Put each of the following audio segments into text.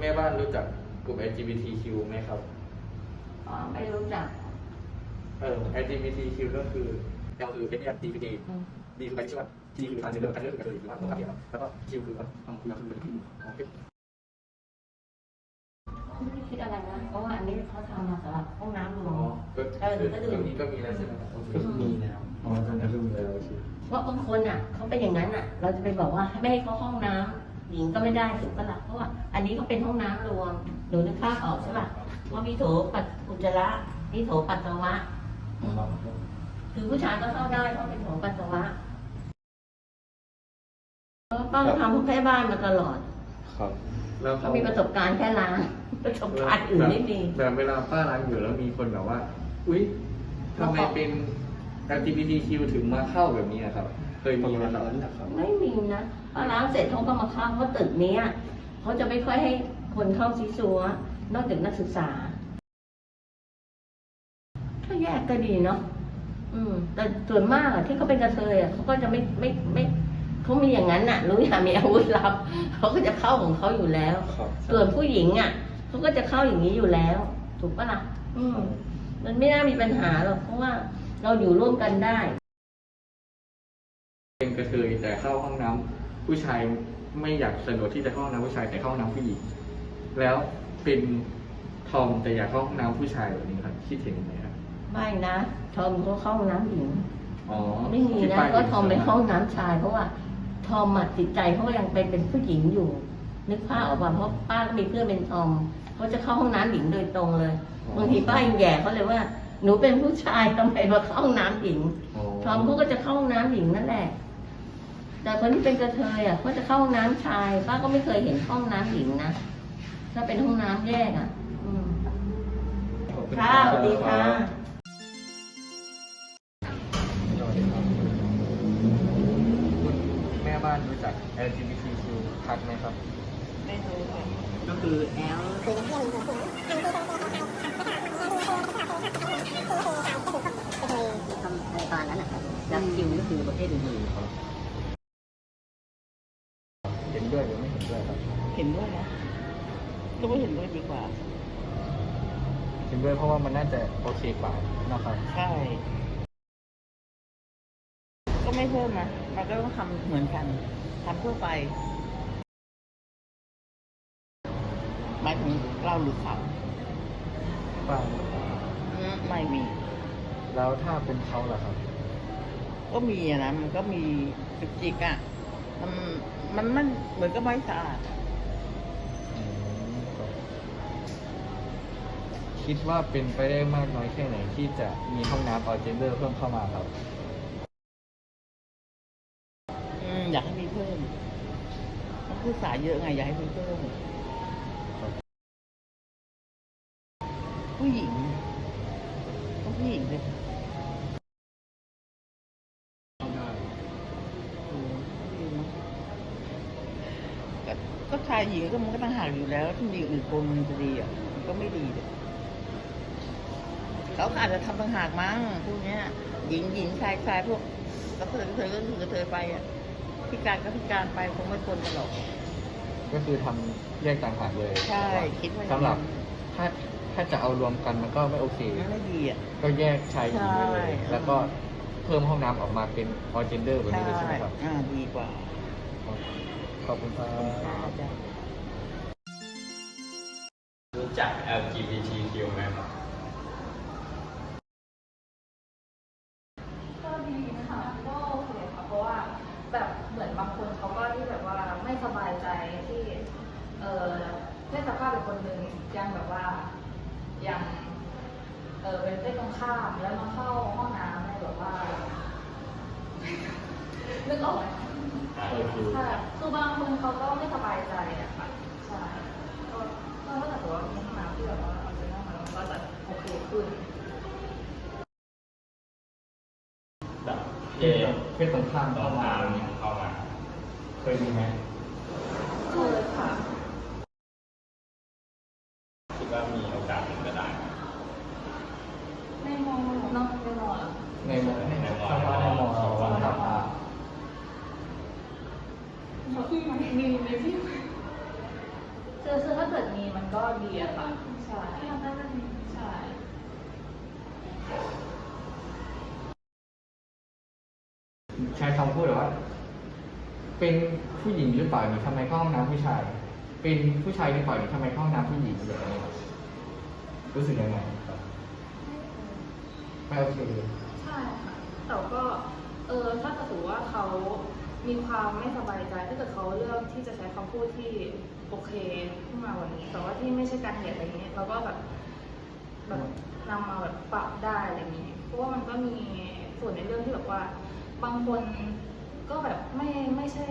แม่บ้านรู้จักกลุ่ม LGBTQ ไหมครับ อ๋อไม่รู้จัก เออ LGBTQ ก็คือ L คือ F D คือ D อืม D คือไปที่ชื่อว่า G คือทางเจนเดอร์การเลือกคือการเลือกคือว่าต้องการเดียวแล้วก็ Q คือว่าทำคุณคือเป็นผู้หญิงโอเคไม่ได้คิดอะไรนะ เพราะว่าอันนี้เขาทำมาสำหรับห้องน้ำรวอ๋อมก็เออคือก็ดูตรงนี้ก็มีแล้วใช่ไหมครับโอเคมีแล้วอ๋อตรงนี้ก็มีแล้วโอเคเพราะบางคนอะเขาเป็นอย่างนั้นอะ เราจะไปบอกว่าไม่ให้เขาห้องน้ำ หญิงก็ไม่ได้ถูกปะล่ะเพราะว่าอันนี้ก็เป็นห้องน้ำรวมหนูนึกภาพออกใช่ป่ะว่ามีโถปัสอุจจาระมีโถปัสสาวะอืมคือผู้ชายก็เข้าได้เพราะเป็นโถปัสสาวะก็ต้องทำแค่บ้านมาตลอด ครับแล้วเขามีประสบการณ์แค่ล้างประสบการณ์อื่นไม่มีแบบเวลาป้าล้างอยู่แล้วมีคนแบบว่า อุ๊ยทำไมเป็น LGBTQ ถึงมาเข้าแบบนี้อะครับ เคยมีไหมครับ ไม่มีนะพอล้างเสร็จเขาก็มาเข้าเพราะตึกเนี้ยเขาจะไม่ค่อยให้คนเข้าซีซัวนอกจากนักศึกษาก็แยกก็ดีเนาะอืม แต่ส่วนมากอะที่เขาเป็นกระเทยอะเขาก็จะไม่ไม่ไม่เขามีอย่างนั้นน่ะ รู้อยากมีอาวุธลับเขาก็จะเข้าของเขาอยู่แล้ว ครับส่วนผู้หญิงอะเขาก็จะเข้าอย่างนี้อยู่แล้ว ถูกปะล่ะอืม มันไม่น่ามีปัญหาหรอกเพราะว่าเราอยู่ร่วมกันได้เป็นก ระเทยแต่เข้าห้องน้ำผู้ชายไม่อยากสะดวกที่จะเข้าห้องน้ำผู้ชายแต่เข้าห้องน้ำผู้หญิงแล้วเป็นทอมแต่อยากเข้าห้องน้ำผู้ชายแบบนี้ครับคิดเห็นยังไงครับไม่นะทอมเขาเข้าห้องน้ำหญิงอ๋อไม่มีที่นะป้ายก็ทอมไปเข้าห้องน้ำชายเพราะว่าทอมอะจิตใจเขาก็ยังเป็นเป็นผู้หญิงอยู่ นึกภาพออกป่ะเพราะป้าก็มีเพื่อนเป็นทอมเขาจะเข้าห้องน้ำหญิงโดยตรงเลยบางทีป้ายังแย่เขาเลยว่าหนูเป็นผู้ชายทำไมมาเข้าห้องน้ำหญิงอ๋อทอมเขาก็จะเข้าห้องน้ำหญิงนั่นแหละ แต่คนที่เป็นกระเทยอะเขาจะเข้าห้องน้ำชายป้าก็ไม่เคยเห็นห้องน้ำหญิงนะถ้าเป็นห้องน้ำแยกอะอืมขอบณค่ะสวัสดีค่ะสวัสดีครับคุณแม่บ้านรู้จัก LGBTQ พักไหมครับไม่รู้ค่ะก็คือแอลทำรายการนั้นอะแล้วคิวก็คือประเภทอื่นครับเห็นด้วยหรือไม่เห็นด้วยครับ เห็นด้วยนะก็ว่าเห็นด้วยดีกว่า เห็น ด้วยเพราะว่ามันน่าจะโอเคกว่านะครับ ใช่ ก็ไม่เพิ่มนะมันก็ต้องทำเหมือนกันทำทั่วไปหมายถึงเราหรือเขาบ้างอืมไม่มี แล้วถ้าเป็นเขาล่ะครับ ก็มีอะนะมันก็มีจุกจิกอะมันมันมันเหมือนก็ไม่สะอาดอื คิดว่าเป็นไปได้มากน้อยแค่ไหนที่จะมีห้องน้ำออเจนเดอร์เพิ่มเข้ามาครับ อืมอยากให้มีเพิ่มนักศึกษาเยอะไงอยากให้มีเพิ่มผู้หญิงต้องผู้หญิงเลยอืมดีเนอะก็ก็ชายหญิงก็มันก็ต่างหากอยู่แล้วที่มีอื่นคนมันจะดีอะมันก็ไม่ดีเลย เขาอาจจะทำต่างหากมั้งพวกเนี้ย หญิงหญิงชายชายพวกกระเทยกระเทยก็คือกระเทยไปอะพิการก็พิการไปคงไม่ปนกันหรอก ก็คือทำแยกต่างหากเลยใช่คิดว่าอย่างนั้น สำหรับถ้าถ้าจะเอารวมกันมันก็ไม่โอเคมันไม่ดีอะ ก็แยกชายหญิงไปเลยใช่ แล้วก็เพิ่มห้องน้ำออกมาเป็นออเจนเดอร์แบบใช่นี้เลยใช่ไหมครับ อ่าดีกว่าขอบคุณครับอาจารย์รู้จัก LGBTQ ไหมครับ ก็ดีนะคะก็โอเคค่ะเพราะว่าแบบเหมือนบางคนเขาก็ที่แบบว่าไม่ส บายใจที่เออเพศสภาพเป็นคนหนึ่งยังแบบว่ายังเออเป็นเพศตรงข้ามแล้วมาเข้าห้องน้ำในแบบว่านึกออกไหมก็คือค่ะคือบางคนเขาก็ไม่สบายใจอะค่ะใช่ก็ก็ถ้าเกิดว่ามีห้องน้ำที่แบบว่าเอาใจเข้ามาแล้วมันก็จะโอเคขึ้นแบบเพเย่ศเพศตรงข้ามตอนน้ำนี่เข้ามาเคยมีไหม เคยค่ะ คิดว่ามีโอกาสเป็นไปได้ไหมในมอเนาะในมอเหรอในมอในมอสภาพในมอเราครับมีมีมีที่คือคือถ้าเกิดมีมันก็ดีอะค่ะใช่ใช่ใช้คำพูดแบบว่า เป็นผู้หญิงหรือเปล่าหรือทำไมเข้าห้องน้ำผู้ชาย เป็นผู้ชายหรือเปล่าหรือทำไมเข้าห้องน้ำผู้หญิงแบบนี้รับรู้สึกยังไงครับไม่โอเคใช่ค่ะแต่ก็เออถ้าสมมติว่าเขามีความไม่สบายใจถ้าเกิดเขาเลือกที่จะใช้คำพูดที่โอเคขึ้นมาวันนี้ แต่ว่าที่ไม่ใช่การเหยียดอะไรนี้เราก็แบบแบบนำมาแบบปรับได้อะไรอย่างนี้ เพราะว่ามันก็มีส่วนในเรื่องที่แบบว่าบางคน ก็แบบไม่ไม่ใช่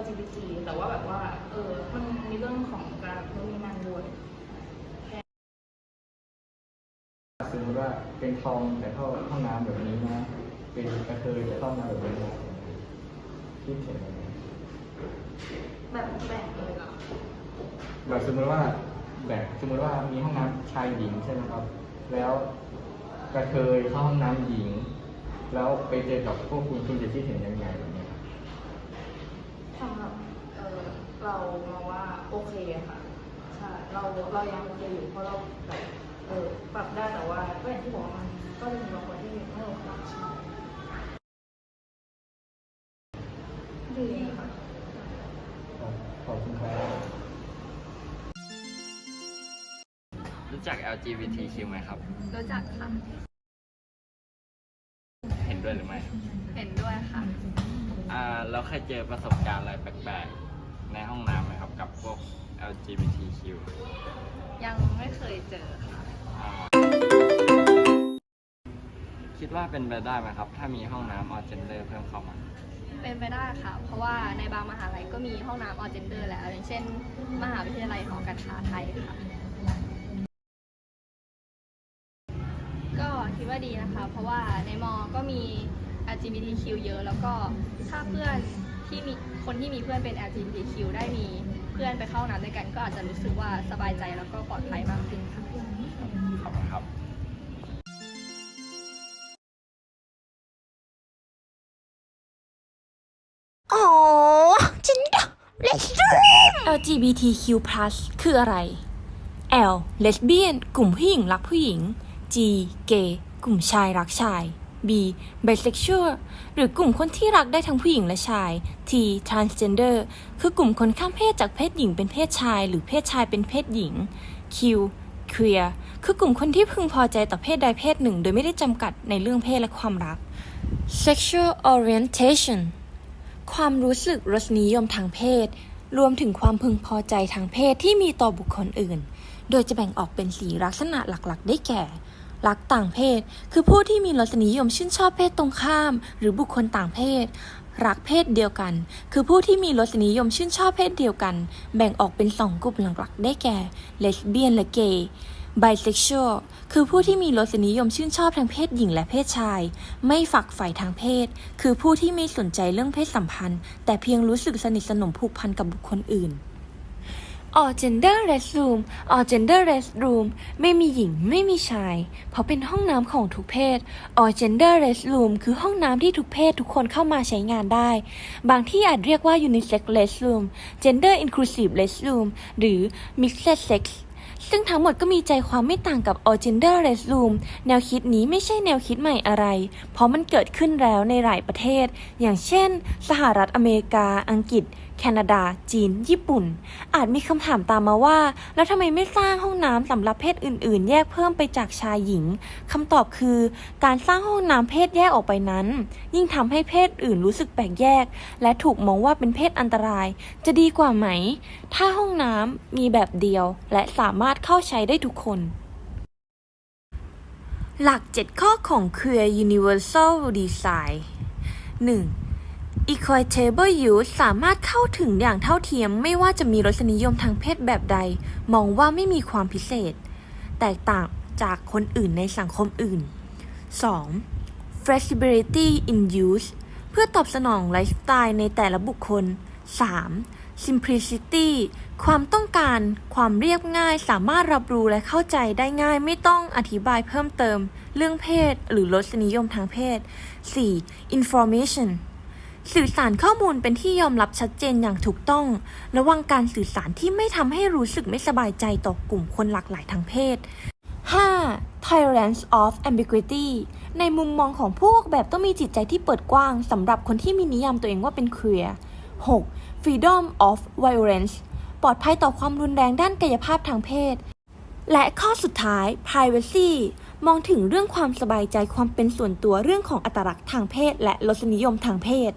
LGBT แต่ว่าแบบว่า เออมันมีเรื่องของการนู่นนี่นั่นด้วยสมมติว่าเป็นทองแต่เข้าห้องน้ำแบบนี้นะเป็นกระเทยแต่เข้าห้องน้ำแบบนี้นะคิดเห็นยังไงแบบแบ่งเลยเหรอแบบสมมติว่าแบบสมมติว่ามีห้องน้ำชายหญิงใช่ไหมครับ แล้วกระเทยเข้าห้องน้ำหญิง แล้วไปเจอกับพวกคุณคุณจะคิดเห็นยังไงแบบนี้ครับ สำหรับเออ เรามองว่าโอเคอะค่ะใช่เราเรายังโอเคอยู่เพราะเราแบบเออปรับได้แต่ว่าก็อย่างที่บอกว่ามันก็จะมีบางคนที่ไม่โอเคใช่ดีค่ะขอบคุณครับรู้จัก LGBTQ ไหมครับ รู้จักค่ะ เห็นด้วยหรือไม่ เห็นด้วยค่ะ อ่าเราเคยเจอประสบการณ์อะไรแปลกๆ ในห้องน้ำไหมครับกับพวก LGBTQ ยังไม่เคยเจอค่ะอ่าคิดว่าเป็นไปได้ไหมครับ ถ้ามีห้องน้ำ all gender เพิ่มเข้ามา เป็นไปได้ค่ะ เพราะว่าในบางมหาลัยก็มีห้องน้ำออเจนเดอร์แล้ว อย่างเช่น มหาวิทยาลัยหอการค้าไทยค่ะ ก็คิดว่าดีนะคะ เพราะว่าในมอก็มี LGBTQ เยอะ แล้วก็ถ้าเพื่อน ที่มีคนที่มีเพื่อนเป็น LGBTQ ได้มีเพื่อนไปเข้าห้องน้ำด้วยกันก็อาจจะรู้สึกว่าสบายใจแล้วก็ปลอดภัยมากขึ้นค่ะ ขอบคุณครับอ๋อฉัน let's do LGBTQ+ คืออะไร L lesbian กลุ่มผู้หญิงรักผู้หญิง G gay กลุ่มชายรักชาย B bisexual หรือกลุ่มคนที่รักได้ทั้งผู้หญิงและชาย T transgender คือกลุ่มคนข้ามเพศจากเพศหญิงเป็นเพศชาย หรือเพศชายเป็นเพศหญิง Q queer คือกลุ่มคนที่พึงพอใจต่อเพศใดเพศหนึ่ง โดยไม่ได้จำกัดในเรื่องเพศและความรัก sexual orientation ความรู้สึกรสนิยมทางเพศ รวมถึงความพึงพอใจทางเพศที่มีต่อบุคคลอื่น โดยจะแบ่งออกเป็นสีลักษณะหลักๆ ได้แก่ รักต่างเพศ คือผู้ที่มีรสนิยมชื่นชอบเพศตรงข้าม หรือบุคคลต่างเพศ รักเพศเดียวกัน คือผู้ที่มีรสนิยมชื่นชอบเพศเดียวกัน แบ่งออกเป็นสองกลุ่มหลักๆ ได้แก่ เลสเบี้ยนและเกย์ bisexual คือผู้ที่มีรสนิยมชื่นชอบทางเพศหญิงและเพศชาย ไม่ฝักใฝ่ทางเพศ คือผู้ที่ไม่สนใจเรื่องเพศสัมพันธ์ แต่เพียงรู้สึกสนิทสนมผูกพันกับบุคคลอื่น all gender restroom all gender restroom ไม่มีหญิงไม่มีชาย เพราะเป็นห้องน้ำของทุกเพศ all gender restroom คือห้องน้ำที่ทุกเพศทุกคนเข้ามาใช้งานได้ บางที่อาจเรียกว่า unisex restroom gender inclusive restroom หรือ mixed sex ซึ่งทั้งหมดก็มีใจความไม่ต่างกับ all gender restroom แนวคิดนี้ไม่ใช่แนวคิดใหม่อะไร เพราะมันเกิดขึ้นแล้วในหลายประเทศ อย่างเช่น สหรัฐอเมริกา อังกฤษ แคนาดา จีน ญี่ปุ่น อาจมีคำถามตามมาว่า แล้วทำไมไม่สร้างห้องน้ำสำหรับเพศอื่น ๆ แยกเพิ่มไปจากชายหญิงคำตอบคือ การสร้างห้องน้ำเพศแยกออกไปนั้น ยิ่งทำให้เพศอื่นรู้สึกแปลกแยก และถูกมองว่าเป็นเพศอันตราย จะดีกว่าไหม ถ้าห้องน้ำมีแบบเดียว และสามารถเข้าใช้ได้ทุกคนหลัก 7 ข้อของ Queer Universal Design 1. Equitable Use สามารถเข้าถึงอย่างเท่าเทียม ไม่ว่าจะมีรสนิยมทางเพศแบบใด มองว่าไม่มีความพิเศษ แตกต่างจากคนอื่นในสังคมอื่น 2. Flexibility in use เพื่อตอบสนองไลฟ์สไตล์ในแต่ละบุคคล 3. Simplicity ความต้องการความเรียบง่ายสามารถรับรู้และเข้าใจได้ง่ายไม่ต้องอธิบายเพิ่มเติม เรื่องเพศหรือรสนิยมทางเพศ 4. Information สื่อสารข้อมูลเป็นที่ยอมรับชัดเจนอย่างถูกต้อง ระวังการสื่อสารที่ไม่ทำให้รู้สึกไม่สบายใจต่อกลุ่มคนหลากหลายทางเพศ 5. tolerance of ambiguity ในมุมมองของผู้ออกแบบต้องมีจิตใจที่เปิดกว้างสำหรับคนที่มีนิยามตัวเองว่าเป็น queer 6. freedom of violence ปลอดภัยต่อความรุนแรงด้านกายภาพทางเพศ และข้อสุดท้าย privacy มองถึงเรื่องความสบายใจความเป็นส่วนตัวเรื่องของอัตลักษณ์ทางเพศ และรสนิยมทางเพศ